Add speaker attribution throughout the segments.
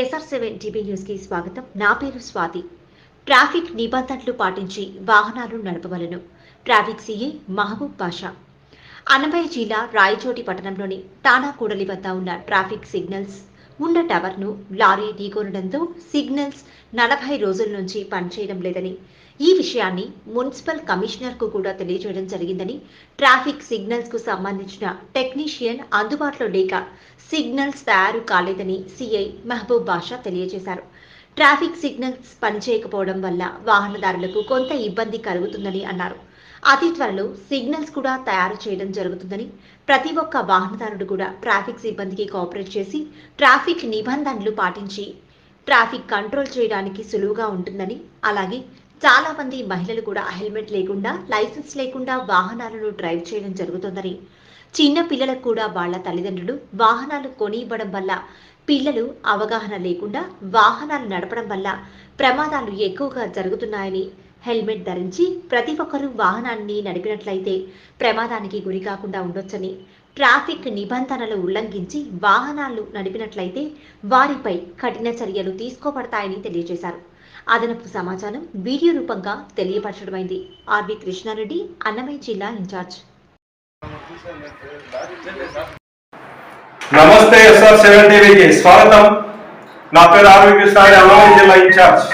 Speaker 1: SR seven TV న్యూస్కి స్వాగతం. నా పేరు స్వాతి. ట్రాఫిక్ నిబంధనలు పాటించి వాహనాలు నడపవలను. Traffic CA Mahaboob Basha. Annamayya జిల్లా రాయచోటి పట్టణంలోని టానా కూడలి వద్ద ఉన్న ట్రాఫిక్ సిగ్నల్స్ ఉన్న టవర్ను లారీ ఢీకొనడంతో సిగ్నల్స్ నలభై రోజుల నుంచి పనిచేయడం లేదని ఈ విషయాన్ని మున్సిపల్ కమిషనర్కు కూడా తెలియజేయడం జరిగిందని ట్రాఫిక్ సిగ్నల్స్కు సంబంధించిన టెక్నీషియన్ అందుబాటులో లేక సిగ్నల్స్ తయారు కాలేదని సిఐ మహబూబ్ బాషా తెలియజేశారు. ట్రాఫిక్ సిగ్నల్స్ పనిచేయకపోవడం వల్ల వాహనదారులకు కొంత ఇబ్బంది కలుగుతుందని అన్నారు. అతి త్వరలో సిగ్నల్స్ కూడా తయారు చేయడం జరుగుతుందని ప్రతి ఒక్క వాహనదారుడు కూడా ట్రాఫిక్ సిబ్బందికి కోఆపరేట్ చేసి ట్రాఫిక్ నిబంధనలు పాటించి ట్రాఫిక్ కంట్రోల్ చేయడానికి సులువుగా ఉంటుందని అలాగే చాలామంది మహిళలు కూడా హెల్మెట్ లేకుండా లైసెన్స్ లేకుండా వాహనాలను డ్రైవ్ చేయడం జరుగుతుందని. చిన్న పిల్లలకు కూడా వాళ్ళ తల్లిదండ్రులు వాహనాలు కొని ఇవ్వడం వల్ల పిల్లలు అవగాహన లేకుండా వాహనాలు నడపడం వల్ల ప్రమాదాలు ఎక్కువగా జరుగుతున్నాయని హెల్మెట్ ధరించి ప్రతి ఒక్కరూ వాహనాన్ని నడిపినట్లయితే ప్రమాదానికి గురి కాకుండా ఉండొచ్చని ట్రాఫిక్ నిబంధనలు ఉల్లంఘించి వాహనాలు నడిపినట్లయితే వారిపై కఠిన చర్యలు తీసుకోబడతాయని తెలియజేశారు. అదనపు సమాచారం వీడియో రూపంగా తెలియపరచడమైంది. ఆర్వి కృష్ణారెడ్డి అన్నమయ్య జిల్లా ఇన్ఛార్జ్.
Speaker 2: నమస్తే ఎస్ఆర్ సెవెన్ టీవీకి స్వాగతం. నా పేరు ఆర్వి కృష్ణారెడ్డి అన్నమయ్య జిల్లా ఇన్ఛార్జ్.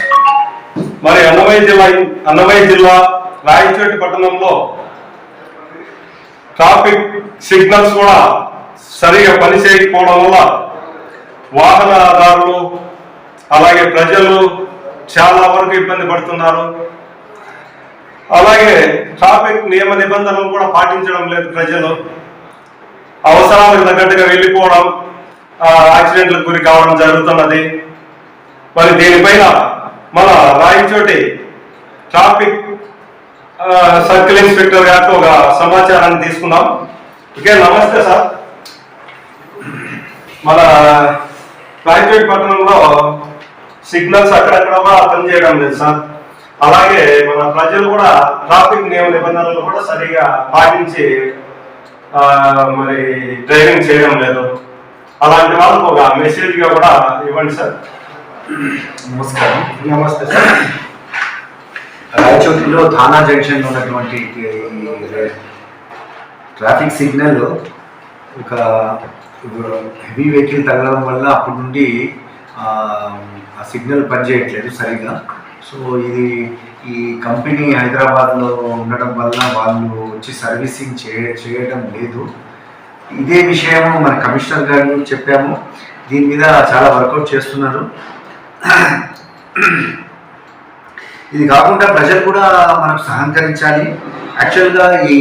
Speaker 2: మరి అన్నమయ్య జిల్లా అన్నమయ్య జిల్లా రాయచోటి పట్టణంలో ట్రాఫిక్ సిగ్నల్స్ కూడా సరిగా పనిచేయకపోవడం వల్ల వాహనదారులు అలాగే ప్రజలు చాలా వరకు ఇబ్బంది పడుతున్నారు. అలాగే ట్రాఫిక్ నియమ నిబంధనలు కూడా పాటించడం లేదు ప్రజలు. అవసరాలకు తగ్గట్టుగా వెళ్ళిపోవడం యాక్సిడెంట్లకు గురి కావడం జరుగుతున్నది. మరి దీనిపైన మన రాయచోటి ట్రాఫిక్ సర్కిల్ ఇన్స్పెక్టర్ గారితో ఒక సమాచారాన్ని తీసుకుందాం. ఓకే నమస్తే సార్. మన రాయచోటి పట్టణంలో సిగ్నల్స్ అక్కడక్కడ కూడా పనిచేయడం లేదు సార్. అలాగే మన ప్రజలు కూడా ట్రాఫిక్ నియమ నిబంధనలు కూడా సరిగా పాటించి మరి డ్రైవింగ్ చేయడం లేదు. అలాంటి వాళ్ళకు ఒక మెసేజ్గా కూడా ఇవ్వండి సార్.
Speaker 3: నమస్కారం.
Speaker 2: నమస్తే సార్.
Speaker 3: రాయచోటిలో థానా జంక్షన్ ఉన్నటువంటి ట్రాఫిక్ సిగ్నల్ ఒక హెవీ వెహికల్ తగలడం వల్ల అప్పటి నుండి ఆ, సిగ్నల్ పనిచేయట్లేదు సరిగా సో ఇది ఈ కంపెనీ హైదరాబాద్లో ఉండడం వల్ల వాళ్ళు వచ్చి సర్వీసింగ్ చేయ చేయడం లేదు. ఇదే విషయం మన కమిషనర్ గారు చెప్పాము. దీని మీద చాలా వర్కౌట్ చేస్తున్నారు. ఇది కాకుండా ప్రజలు కూడా మనకు సహకరించాలి. యాక్చువల్గా ఈ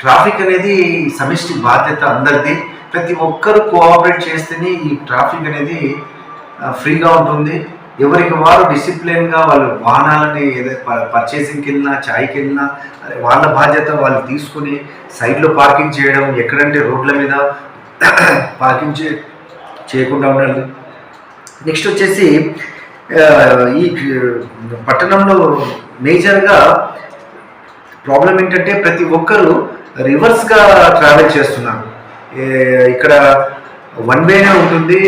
Speaker 3: ట్రాఫిక్ అనేది సమిష్టి బాధ్యత అందరిది. ప్రతి ఒక్కరు కోఆపరేట్ చేస్తేనే ఈ ట్రాఫిక్ అనేది ఫ్రీగా ఉంటుంది. ఎవరికి వారు డిసిప్లిన్గా వాళ్ళు వాహనాలని ఏదైతే పర్చేసింగ్కి వెళ్ళినా చాయ్కి వెళ్ళినా వాళ్ళ బాధ్యత వాళ్ళు తీసుకుని సైడ్లో పార్కింగ్ చేయడం ఎక్కడంటే రోడ్ల మీద పార్కింగ్ చే చేయకుండా ఉండాలి. నెక్స్ట్ వచ్చేసి ఈ పట్టణంలో మేజర్గా ప్రాబ్లం ఏంటంటే ప్రతి ఒక్కరు రివర్స్గా ట్రావెల్ చేస్తున్నారు. ఇక్కడ వన్ వేనే ఉంటుంది.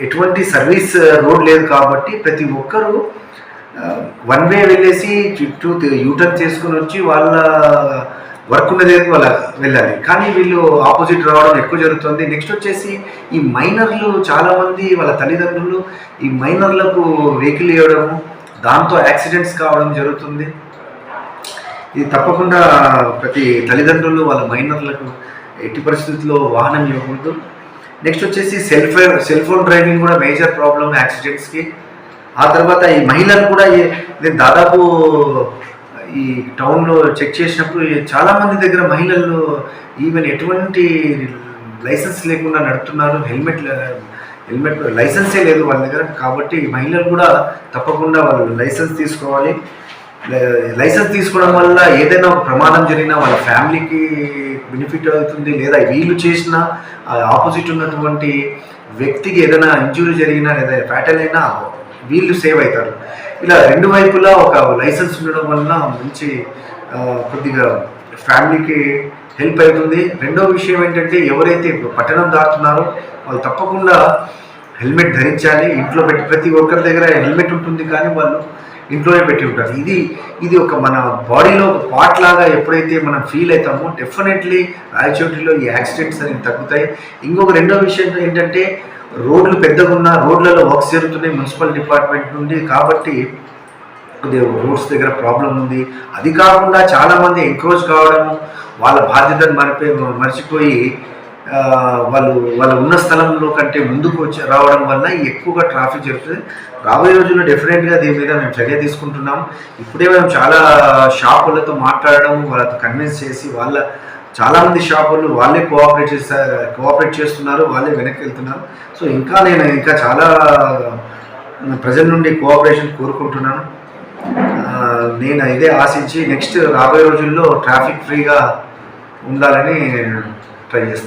Speaker 3: ఎటువంటి సర్వీస్ రోడ్ లేదు కాబట్టి ప్రతి ఒక్కరూ వన్ వే వెళ్ళేసి చుట్టూ యూటర్న్ చేసుకుని వచ్చి వాళ్ళ వర్క్ ఉన్నది వాళ్ళ వెళ్ళాలి. కానీ వీళ్ళు ఆపోజిట్ రావడం ఎక్కువ జరుగుతుంది. నెక్స్ట్ వచ్చేసి ఈ మైనర్లు చాలామంది వాళ్ళ తల్లిదండ్రులు ఈ మైనర్లకు వెహికల్ ఇవ్వడము దాంతో యాక్సిడెంట్స్ కావడం జరుగుతుంది. ఇది తప్పకుండా ప్రతి తల్లిదండ్రులు వాళ్ళ మైనర్లకు ఎట్టి పరిస్థితుల్లో వాహనం ఇవ్వకూడదు. నెక్స్ట్ వచ్చేసి cell phone cell phone driving కూడా మేజర్ ప్రాబ్లం యాక్సిడెంట్స్కి. ఆ తర్వాత ఈ మహిళలు కూడా నేను దాదాపు ఈ టౌన్లో చెక్ చేసినప్పుడు చాలామంది దగ్గర మహిళలు ఈవెన్ ఎటువంటి లైసెన్స్ లేకుండా నడుపుతున్నారు హెల్మెట్ హెల్మెట్ లైసెన్సే లేదు వాళ్ళ దగ్గర. కాబట్టి మహిళలు కూడా తప్పకుండా వాళ్ళు లైసెన్స్ తీసుకోవాలి. లైసెన్స్ తీసుకోవడం వల్ల ఏదైనా ప్రమాదం జరిగినా వాళ్ళ ఫ్యామిలీకి బెనిఫిట్ అవుతుంది. లేదా వీళ్ళు చేసిన ఆపోజిట్ ఉన్నటువంటి వ్యక్తికి ఏదైనా ఇంజురీ జరిగినా లేదా ఫ్యాటల్ అయినా వీళ్ళు సేవ్ అవుతారు. ఇలా రెండు వైపులా ఒక లైసెన్స్ ఉండడం వలన మంచి కొద్దిగా ఫ్యామిలీకి హెల్ప్ అవుతుంది. రెండో విషయం ఏంటంటే ఎవరైతే పట్టణం దాటుతున్నారో వాళ్ళు తప్పకుండా హెల్మెట్ ధరించాలి. ఇంట్లో పెట్టి ప్రతి ఒక్కరి దగ్గర హెల్మెట్ ఉంటుంది కానీ వాళ్ళు ఇంట్లోనే పెట్టి ఉంటారు. ఇది ఇది ఒక మన బాడీలో ఒక పార్ట్ లాగా ఎప్పుడైతే మనం ఫీల్ అవుతామో డెఫినెట్లీ రాయచోటిలో ఈ యాక్సిడెంట్స్ అనేవి తగ్గుతాయి. ఇంకొక రెండో విషయం ఏంటంటే రోడ్లు పెద్దగా ఉన్న రోడ్లలో వర్క్స్ జరుగుతున్నాయి మున్సిపల్ డిపార్ట్మెంట్ నుండి. కాబట్టి కొద్దిగా రోడ్స్ దగ్గర ప్రాబ్లం ఉంది. అది కాకుండా చాలామంది ఎంక్రోచ్ కావడం వాళ్ళ బాధ్యతను మరిపోయి మర్చిపోయి వాళ్ళు వాళ్ళు ఉన్న స్థలంలో కంటే ముందుకు వచ్చి రావడం వల్ల ఎక్కువగా ట్రాఫిక్ జరుగుతుంది. రాబోయే రోజుల్లో డెఫినెట్గా దీని మీద మేము చర్య తీసుకుంటున్నాం. ఇప్పుడే మేము చాలా షాపులతో మాట్లాడడం వాళ్ళతో కన్విన్స్ చేసి వాళ్ళ చాలామంది షాపులు వాళ్ళే కోఆపరేట్ చేస్తారు కోఆపరేట్ చేస్తున్నారు వాళ్ళే వెనక్కి వెళ్తున్నారు. సో ఇంకా నేను ఇంకా చాలా ప్రజల నుండి కోఆపరేషన్ కోరుకుంటున్నాను. నేను ఇదే ఆశించి నెక్స్ట్ రాబోయే రోజుల్లో ట్రాఫిక్ ఫ్రీగా ఉండాలని ట్రై చేస్తాను.